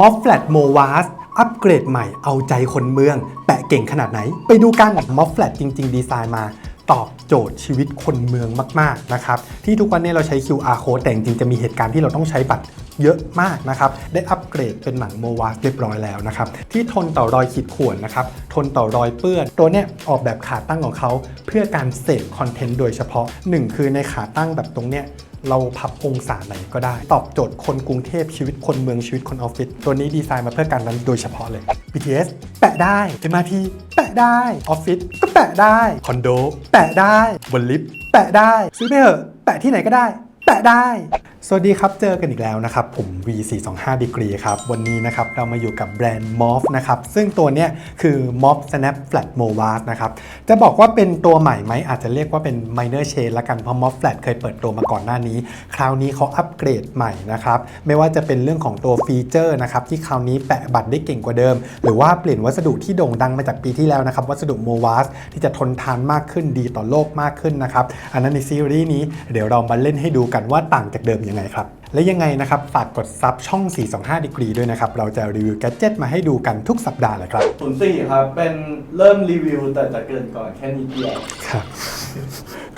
ม็อบแฟลตโมวาสอัปเกรดใหม่เอาใจคนเมือง แปะเก่งขนาดไหน ไปดูกันม็อบแฟลตจริง ๆ ดีไซน์มา ตอบโจทย์ชีวิตคนเมืองมาก ๆ นะครับ ที่ทุกวันนี้เราใช้ QR code แต่จริง ๆ จะมีเหตุการณ์ที่เราต้องใช้บัตรเยอะมากนะครับ ได้อัปเกรดเป็นหนังโมวาสเรียบร้อยแล้วนะครับ ที่ทนต่อรอยขีดข่วนนะครับ ทนต่อรอยเปื้อน ตัวเนี้ยออกแบบขาตั้งของเขา เพื่อการเสพคอนเทนต์โดยเฉพาะหนึ่งคือในขาตั้งแบบตรงเนี้ย เราพับองศาไหนก็ได้ ตอบโจทย์คนกรุงเทพชีวิตคนเมืองชีวิตคนออฟฟิศตัวนี้ดีไซน์มาเพื่อการนั้นโดยเฉพาะเลย BTS แปะได้ MRT แปะได้ออฟฟิศก็แปะได้คอนโดแปะได้บนลิฟต์แปะได้ซื้อไปเถอะแปะที่ไหนก็ได้ แปะได้ สวัสดีครับ เจอกันอีกแล้วนะครับ ผม V425 Degree ครับ วันนี้นะครับเรามาอยู่กับแบรนด์ MOF นะครับ ซึ่งตัวเนี้ยคือ MOF Snap Flat m o v a s นะครับ จะบอกว่าเป็นตัวใหม่ไหมอาจจะเรียกว่าเป็น minor change ละกัน เพราะ MOF Flat เคยเปิดตัวมาก่อนหน้านี้ คราวนี้เขาอัปเกรดใหม่นะครับ ไม่ว่าจะเป็นเรื่องของตัวฟีเจอร์นะครับ ที่คราวนี้แปะบัตรได้เก่งกว่าเดิม หรือว่าเปลี่ยนวัสดุที่โด่งดังมาจากปีที่แล้วนะครับ วัสดุ m o v a s ที่จะทนทานมากขึ้นดีต่อโลกมากขึ้นนะครับ อันนั้นในซีรีส์นี้เดี๋ยวเรามาเล่นให้ดูกันว่าต่างจากเดิมยังไงครับ และยังไงนะครับ ฝากกดซับช่อง 425 ดีกรีด้วยนะครับ เราจะรีวิวแกดเจิตมาให้ดูกันทุกสัปดาห์เลยครับศูนย์สี่ครับ เป็นเริ่มรีวิวแต่จะเกินก่อนแค่นิดเดียวครับ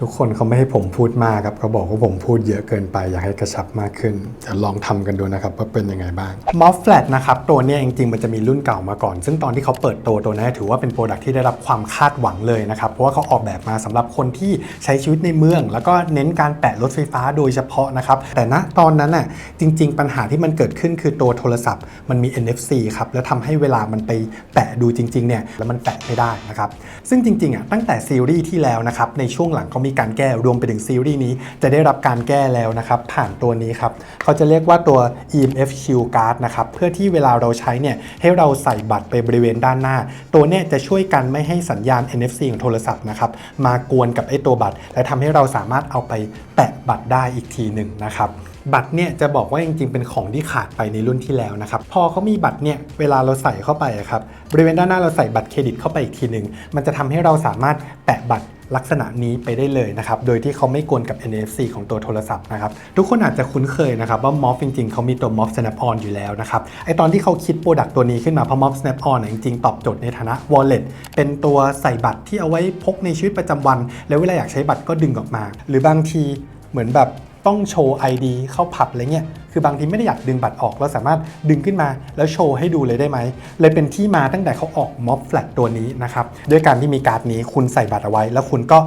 ทุกคนเขาไม่ให้ผมพูดมากครับเขาบอกว่าผมพูดเยอะเกินไปอยากให้กระชับมากขึ้นจะลองทำกันดูนะครับว่าเป็นยังไงบ้างมอฟแฟลตนะครับตัวนี้จริงๆมันจะมีรุ่นเก่ามาก่อน ซึ่งตอนที่เขาเปิดตัวตัวนี้ถือว่าเป็นโปรดักที่ได้รับความคาดหวังเลยนะครับเพราะว่าเขาออกแบบมาสำหรับคนที่ใช้ชีวิตในเมือง แล้วก็เน้นการแปะรถไฟฟ้าโดยเฉพาะนะครับแต่ณตอนนั้นน่ะจริง ๆ ปัญหาที่มันเกิดขึ้นคือตัวโทรศัพท์ มันมี NFC ครับแล้วทำให้เวลามันไปแปะดูจริงๆเนี่ยแล้วมันแปะไม่ได้นะครับซึ่งจริงๆอะตั้งแต่ซีรีส์ที่แล้วนะครับในช่วงหลังเขามีการแก้รวมไปถึงซีรีส์นี้ จะได้รับการแก้แล้วนะครับผ่านตัวนี้ครับเขาจะเรียกว่าตัว EMF Shield Card นะครับเพื่อที่เวลาเราใช้เนี่ยให้เราใส่บัตรไปบริเวณด้านหน้า ตัวเนี้ยจะช่วยกันไม่ให้สัญญาณ NFC ของโทรศัพท์นะครับมากวนกับไอ้ตัวบัตร และทำให้เราสามารถเอาไปแปะบัตรได้อีกทีหนึ่งนะครับบัตรเนี่ยจะบอกว่าจริงๆเป็นของที่ขาดไปในรุ่นที่แล้วนะครับพอเขามีบัตรเนี่ยเวลาเราใส่เข้าไปครับบริเวณด้านหน้าเราใส่บัตรเครดิตเข้าไปอีกทีหนึ่งมันจะทำให้เราสามารถแปะบัตร ลักษณะนี้ไปได้เลยนะครับ โดยที่เขาไม่กวนกับ NFC ของตัวโทรศัพท์นะครับ ทุกคนอาจจะคุ้นเคยนะครับว่า MOF จริงๆ เขามีตัว MOF Snap On อยู่แล้วนะครับ ไอตอนที่เขาคิดโปรดักต์ตัวนี้ขึ้นมาเพราะ MOF Snap On นะจริงๆ ตอบโจทย์ในฐานะ wallet เป็นตัวใส่บัตรที่เอาไว้พกในชีวิตประจำวัน แล้วเวลาอยากใช้บัตรก็ดึงออกมา หรือบางทีเหมือนแบบ ต้องโชว์ ID เข้าผับอะไรเงี้ย คือบางทีไม่ได้อยากดึงบัตรออก เราสามารถดึงขึ้นมาแล้วโชว์ให้ดูเลยได้ไหม เลยเป็นที่มาตั้งแต่เขาออกม็อบแฟลตตัวนี้นะครับ ด้วยการที่มีการ์ดนี้คุณใส่บัตรเอาไว้ แล้วคุณก็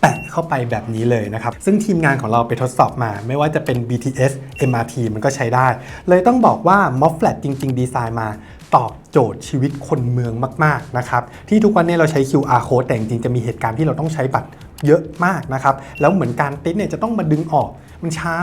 แปะเข้าไปแบบนี้เลยนะครับ ซึ่งทีมงานของเราไปทดสอบมา ไม่ว่าจะเป็น BTS MRT มันก็ใช้ได้ เลยต้องบอกว่าม็อบแฟลตจริง ๆ ดีไซน์มาตอบโจทย์ชีวิตคนเมืองมาก ๆ นะครับ ที่ทุกวันนี้เราใช้ QR code แต่จริง ๆ จะมีเหตุการณ์ที่เราต้องใช้บัตร เยอะมากนะครับ แล้วเหมือนการติ๊กเนี่ยจะต้องมาดึงออก มันช้า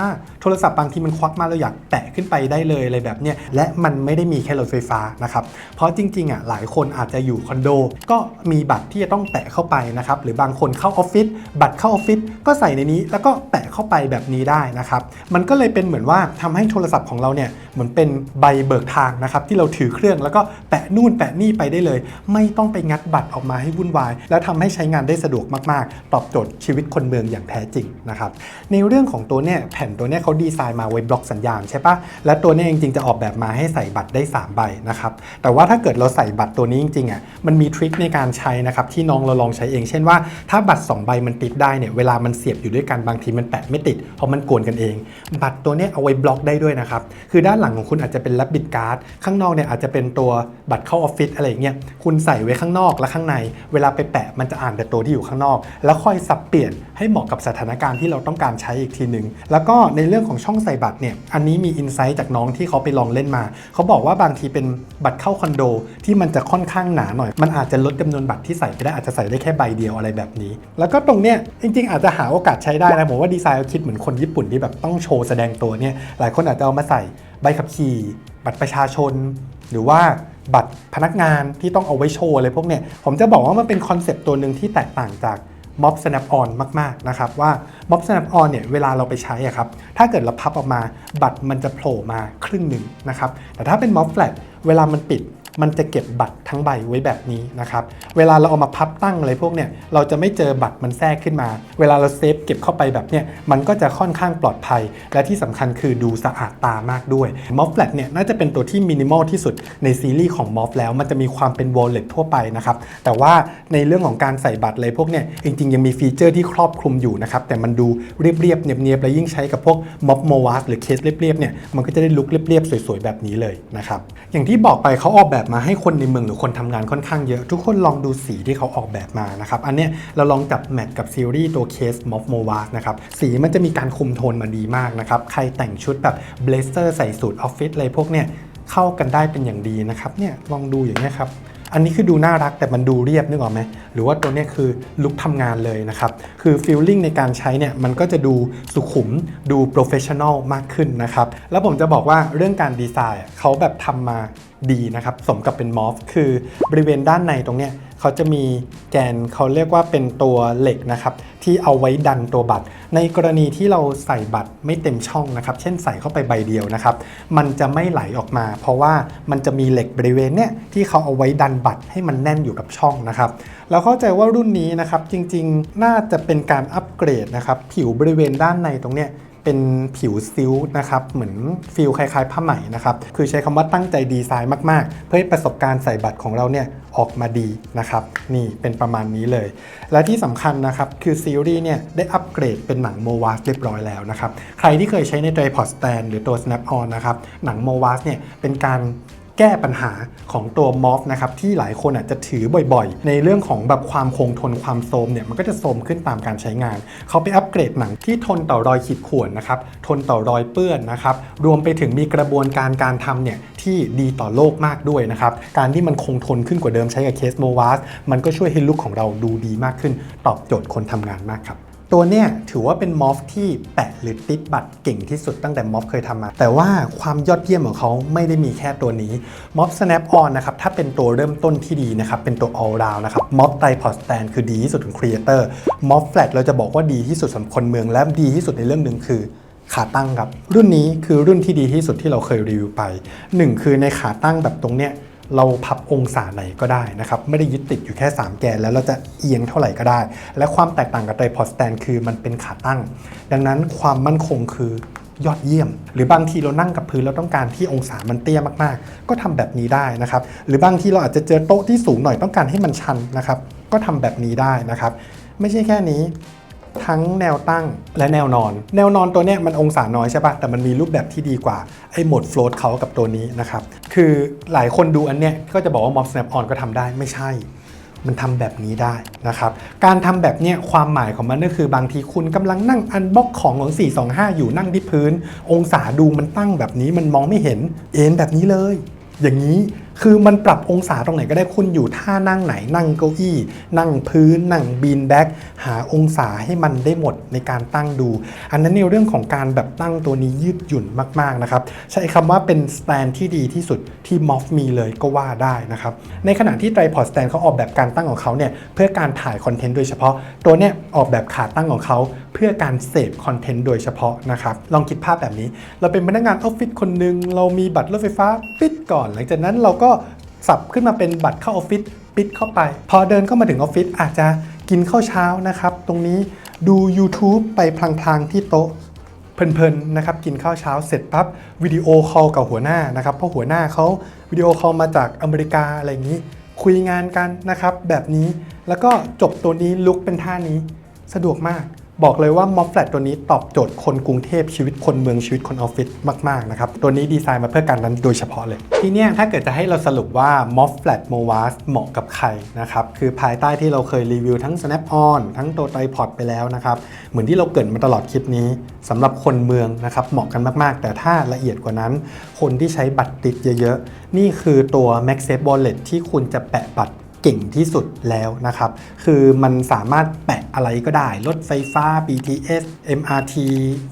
โทรศัพท์บางทีมันควักมาเราอยากแตะขึ้นไปได้เลยอะไรแบบเนี้ย และมันไม่ได้มีแค่รถไฟฟ้านะครับ เพราะจริงๆอะหลายคนอาจจะอยู่คอนโด ก็มีบัตรที่จะต้องแตะเข้าไปนะครับ หรือบางคนเข้าออฟฟิศ บัตรเข้าออฟฟิศก็ใส่ในนี้แล้วก็แตะเข้าไปแบบนี้ได้นะครับ มันก็เลยเป็นเหมือนว่าทำให้โทรศัพท์ของเราเนี่ยเหมือนเป็นใบเบิกทางนะครับที่เราถือเครื่องแล้วก็แปะนู่นแปะนี่ไปได้เลย ไม่ต้องไปงัดบัตรออกมาให้วุ่นวาย แล้วทำให้ใช้งานได้สะดวกมากๆตอบโจทย์ชีวิตคนเมืองอย่างแท้จริงนะครับในเรื่องของตัวเนี่ยแผ่นตัวเนี้ยเขาดีไซน์มาไว้บล็อกสัญญาณใช่ปะและตัวเนี้ยจริงๆจะออกแบบมาให้ใส่บัตรได้ 3 ใบนะครับแต่ว่าถ้าเกิดเราใส่บัตรตัวนี้จริงๆอะมันมีทริคในการใช้นะครับที่น้องเราลองใช้เอง เช่นว่าถ้าบัตร 2 ใบมันติดได้เนี่ยเวลามันเสียบอยู่ด้วยกันบางทีมันแปะไม่ติด เพราะมันกวนกันเอง บัตรตัวเนี้ยเอาไว้บล็อกได้ด้วยนะครับคือด้านหลังของคุณอาจจะเป็นแลบบิดการ์ดข้างนอกเนี่ยอาจจะเป็นตัวบัตรเข้าออฟฟิศอะไรเงี้ยคุณใส่ไว้ข้างนอกและข้างใน เวลาไปแปะมันจะอ่านแต่ตัวที่อยู่ข้างนอก แล้วค่อยสับเปลี่ยนให้เหมาะกับสถานการณ์ที่เราต้องการใช้อีกทีหนึ่งแล้วก็ในเรื่องของช่องใส่บัตรเนี่ยอันนี้มีอินไซต์จากน้องที่เขาไปลองเล่นมา เขาบอกว่าบางทีเป็นบัตรเข้าคอนโดที่มันจะค่อนข้างหนาหน่อย มันอาจจะลดจำนวนบัตรที่ใส่ไปได้อาจจะใส่ได้แค่ใบเดียวอะไรแบบนี้ แล้วก็ตรงเนี้ยจริง ๆ อาจจะหาโอกาสใช้ได้นะผมว่าดีไซน์เขาคิดเหมือนคนญี่ปุ่นที่แบบต้องโชว์แสดงตัวเนี่ยหลายคนอาจจะเอามาใส่ใบขับขี่ บัตรประชาชน หรือว่าบัตรพนักงานที่ต้องเอาไว้โชว์อะไรพวกเนี้ยผมจะบอกว่ามันเป็นคอนเซปต์ตัวหนึ่งที่แตกต่างจาก ม็อบ Snap On มากๆนะครับว่าม็อบ Snap On เนี่ยเวลาเราไปใช้อะครับถ้าเกิดเราพับออกมาบัตรมันจะโผล่มาครึ่งหนึ่งนะครับแต่ถ้าเป็นม็อบ Flat เวลามันปิด มันจะเก็บบัตรทั้งใบไว้แบบนี้นะครับ เวลาเราเอามาพับตั้งอะไรพวกเนี่ยเราจะไม่เจอบัตรมันแทรกขึ้นมา เวลาเราเซฟเก็บเข้าไปแบบเนี้ยมันก็จะค่อนข้างปลอดภัย และที่สำคัญคือดูสะอาดตามากด้วย m o f f l a t เนี่ยน่าจะเป็นตัวที่มินิมอลที่สุดในซีรีส์ของ m o f แล้ว มันจะมีความเป็น wallet ทั่วไปนะครับ แต่ว่าในเรื่องของการใส่บัตรอะไรพวกเนี่ยจริงๆ ยังมีฟีเจอร์ที่ครอบคลุมอยู่นะครับแต่มันดูเรียบๆเนียบๆและยิ่งใช้กับพวก m o f m o v a s หรือเคสเรียบๆเนี่ยมันก็จะได้ลุคเรียบๆสวยๆแบบนี้เลยนะครับอย่างที่บอกไปเขาออกแบบมาให้คนในเมืองหรือคนทำงานค่อนข้างเยอะ ทุกคนลองดูสีที่เขาออกแบบมานะครับอันเนี้ยเราลองจับแมทกับซีรีส์ตัวเคส m o f m o v a s นะครับสีมันจะมีการคุมโทนมาดีมากนะครับใครแต่งชุดแบบเบลเซอร์ใส่สูทออฟฟิศอะไรพวกเนี่ยเข้ากันได้เป็นอย่างดีนะครับเนี่ยลองดูอย่างนี้ยครับอันนี้คือดูน่ารักแต่มันดูเรียบนึกออกไหมหรือว่าตัวนี้คือลุคทำงานเลยนะครับ คือฟีลลิ่งในการใช้เนี่ยมันก็จะดูสุขุมดูโปรเฟชชั่นอลมากขึ้นนะครับ แล้วผมจะบอกว่าเรื่องการดีไซน์เขาแบบทำมา ดีนะครับ สมกับเป็นมอฟคือบริเวณด้านในตรงเนี้ยเขาจะมีแกนเขาเรียกว่าเป็นตัวเหล็กนะครับ ที่เอาไว้ดันตัวบัตร ในกรณีที่เราใส่บัตรไม่เต็มช่องนะครับ เช่นใส่เข้าไปใบเดียวนะครับ มันจะไม่ไหลออกมา เพราะว่ามันจะมีเหล็กบริเวณเนี้ยที่เขาเอาไว้ดันบัตรให้มันแน่นอยู่กับช่องนะครับเราเข้าใจว่ารุ่นนี้นะครับจริงๆ น่าจะเป็นการอัปเกรดนะครับ ผิวบริเวณด้านในตรงเนี้ย เป็นผิวซิลนะครับ เหมือนฟิลคล้ายๆผ้าไหมนะครับ คือใช้คำว่าตั้งใจดีไซน์มากๆ เพื่อให้ประสบการณ์ใส่บัตรของเราเนี่ยออกมาดีนะครับ นี่เป็นประมาณนี้เลย และที่สำคัญนะครับ คือซีรีส์เนี่ยได้อัปเกรดเป็นหนังโมวาสเรียบร้อยแล้วนะครับ ใครที่เคยใช้ใน tripod stand หรือตัว snap on นะครับ หนังโมวาสเนี่ยเป็นการ แก้ปัญหาของตัวมอฟนะครับที่หลายคนอาจจะถือบ่อยๆ ในเรื่องของแบบความคงทนความโทมเนี่ยมันก็จะโทมขึ้นตามการใช้งาน เขาไปอัปเกรดหนังที่ทนต่อรอยขีดข่วนนะครับทนต่อรอยเปื้อนนะครับรวมไปถึงมีกระบวนการการทำเนี่ยที่ดีต่อโลกมากด้วยนะครับการที่มันคงทนขึ้นกว่าเดิมใช้กับเคสโมวาสมันก็ช่วยให้ลุคของเราดูดีมากขึ้น ตอบโจทย์คนทำงานมากครับ ตัวเนี้ยถือว่าเป็นมอฟที่แปะหรือติดบัตรเก่งที่สุดตั้งแต่มอฟเคยทำมา แต่ว่าความยอดเยี่ยมของเขาไม่ได้มีแค่ตัวนี้มอฟ snap on นะครับถ้าเป็นตัวเริ่มต้นที่ดีนะครับเป็นตัว all round นะครับมอฟ tripod stand คือดีที่สุดของ creator มอฟ flat เราจะบอกว่าดีที่สุดสำหรับคนเมือง และดีที่สุดในเรื่องหนึ่งคือขาตั้งครับ รุ่นนี้คือรุ่นที่ดีที่สุดที่เราเคยรีวิวไปหนึ่งคือในขาตั้งแบบตรงเนี้ย เราพับองศาไหนก็ได้นะครับไม่ได้ยึดติดอยู่แค่ 3 แกน แล้วเราจะเอียงเท่าไหร่ก็ได้ และความแตกต่างกับไตรพอดสแตนคือมันเป็นขาตั้ง ดังนั้นความมั่นคงคือยอดเยี่ยม หรือบางทีเรานั่งกับพื้นเราต้องการที่องศามันเตี้ยมากๆ ก็ทำแบบนี้ได้นะครับ หรือบางทีเราอาจจะเจอโต๊ะที่สูงหน่อยต้องการให้มันชันนะครับ ก็ทำแบบนี้ได้นะครับ ไม่ใช่แค่นี้ ทั้งแนวตั้งและแนวนอน แนวนอนตัวเนี้ยมันองศาน้อยใช่ปะแต่มันมีรูปแบบที่ดีกว่าไอ้โหมดโฟล t เขากับตัวนี้นะครับ คือหลายคนดูอันเนี้ยก็จะบอกว่า Mob Snap On ก็ทำได้ไม่ใช่ มันทำแบบนี้ได้นะครับ การทำแบบเนี้ยความหมายของมันก็คือบางทีคุณกำลังนั่งอันบ็อกของของ 425 อยู่นั่งที่พื้น องศาดูมันตั้งแบบนี้มันมองไม่เห็นเอ็นแบบนี้เลย อย่างนี้ คือมันปรับองศาตรงไหนก็ได้คุณอยู่ท่านั่งไหน นั่งเก้าอี้ นั่งพื้น นั่งบีนแบ็กหาองศาให้มันได้หมดในการตั้งดู อันนั้นในเรื่องของการแบบตั้งตัวนี้ยืดหยุ่นมากๆนะครับ ใช้คำว่าเป็นสแตนที่ดีที่สุดที่มอฟมีเลยก็ว่าได้นะครับ ในขณะที่ไตรพอดสแตนเขาออกแบบการตั้งของเขาเนี่ยเพื่อการถ่ายคอนเทนต์โดยเฉพาะ ตัวเนี้ยออกแบบขาตั้งของเขาเพื่อการเสพคอนเทนต์โดยเฉพาะนะครับ ลองคิดภาพแบบนี้ เราเป็นพนักงานออฟฟิศคนหนึ่งเรามีบัตรรถไฟฟ้าปิดก่อน หลังจากนั้นเราก็สับขึ้นมาเป็นบัตรเข้าออฟฟิศปิดเข้าไป พอเดินเข้ามาถึงออฟฟิศอาจจะกินข้าวเช้านะครับ ตรงนี้ดู YouTube ไปพลางๆที่โต๊ะเพลินๆนะครับกินข้าวเช้าเสร็จปั๊บวิดีโอคอลกับหัวหน้านะครับ เพราะหัวหน้าเขาวิดีโอคอลมาจากอเมริกาอะไรอย่างนี้ คุยงานกันนะครับแบบนี้แล้วก็จบตัวนี้ลุกเป็นท่านี้สะดวกมาก บอกเลยว่า m o f f l a t ตัวนี้ตอบโจทย์คนกรุงเทพชีวิตคนเมืองชีวิตคนออฟฟิศมากๆนะครับ ตัวนี้ดีไซน์มาเพื่อการนั้นโดยเฉพาะเลย ทีนี้ถ้าเกิดจะให้เราสรุปว่า m o f f l a t m o v a s เหมาะกับใครนะครับ คือภายใต้ที่เราเคยรีวิวทั้ง Snap on ทั้งตัว Tripod ไปแล้วนะครับ เหมือนที่เราเกิดมาตลอดคลิปนี้สำหรับคนเมืองนะครับเหมาะกันมากๆ แต่ถ้าละเอียดกว่านั้น คนที่ใช้บัตรติดเยอะๆนี่คือตัว MagSafe Wallet ที่คุณจะแปะบัตร เก่งที่สุดแล้วนะครับ คือมันสามารถแปะอะไรก็ได้ รถไฟฟ้า BTS MRT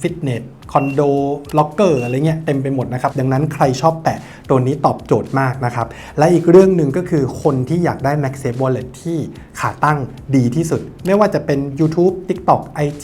Fitness คอนโดล็อกเกอร์อะไรเงี้ยเต็มไปหมดนะครับ ดังนั้นใครชอบแปะตัวนี้ตอบโจทย์มากนะครับ และอีกเรื่องหนึ่งก็คือคนที่อยากได้ MagSafe Wallet ที่ขาตั้งดีที่สุด ไม่ว่าจะเป็น YouTube TikTok IG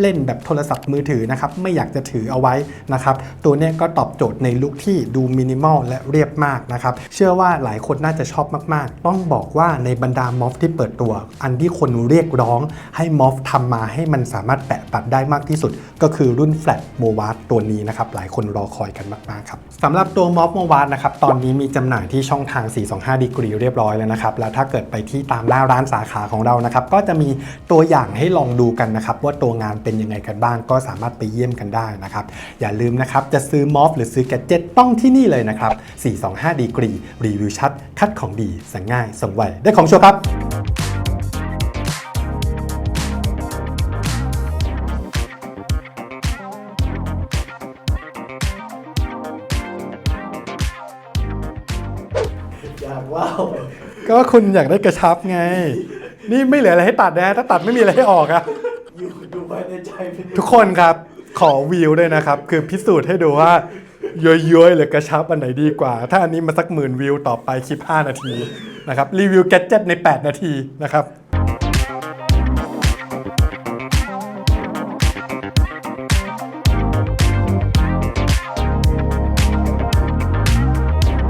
เล่นแบบโทรศัพท์มือถือนะครับ ไม่อยากจะถือเอาไว้นะครับ ตัวนี้ก็ตอบโจทย์ในลุคที่ดูมินิมอลและเรียบมากนะครับ เชื่อว่าหลายคนน่าจะชอบมาก ๆ ต้องบอกว่าในบรรดามอฟที่เปิดตัว อันที่คนเรียกร้องให้มอฟทำมาให้มันสามารถแปะปัดได้มากที่สุด ก็คือรุ่น Flat m o v a t ตัวนี้นะครับหลายคนรอคอยกันมากๆครับสำหรับตัวมอฟ m o v a t นะครับตอนนี้มีจำหน่ายที่ช่องทาง 425 ดีกรีเรียบร้อยแล้วนะครับแล้วถ้าเกิดไปที่ตามหน้าร้านสาขาของเรานะครับก็จะมีตัวอย่างให้ลองดูกันนะครับว่าตัวงานเป็นยังไงกันบ้าง ก็สามารถไปเยี่ยมกันได้นะครับอย่าลืมนะครับจะซื้อมอฟหรือซื้อแกจ็ตต้องที่นี่เลยนะครับ425 ดีกรีรีวิวชัดคัดของดีสั่งง่ายส่งไวได้ของชัวร์ครับ ก็คุณอยากได้กระชับไง นี่ไม่เหลืออะไรให้ตัดนะถ้าตัดไม่มีอะไรให้ออกอะอยู่ดูภายในใจเป็นทุกคนครับขอวิวด้วยนะครับ คือพิสูจน์ให้ดูว่าย้อยๆหรือกระชับอันไหนดีกว่า ถ้าอันนี้มาสักหมื่นวิวต่อไปคลิป 5 นาทีนะครับรีวิวแกดเจ็ตใน 8 นาทีนะครับ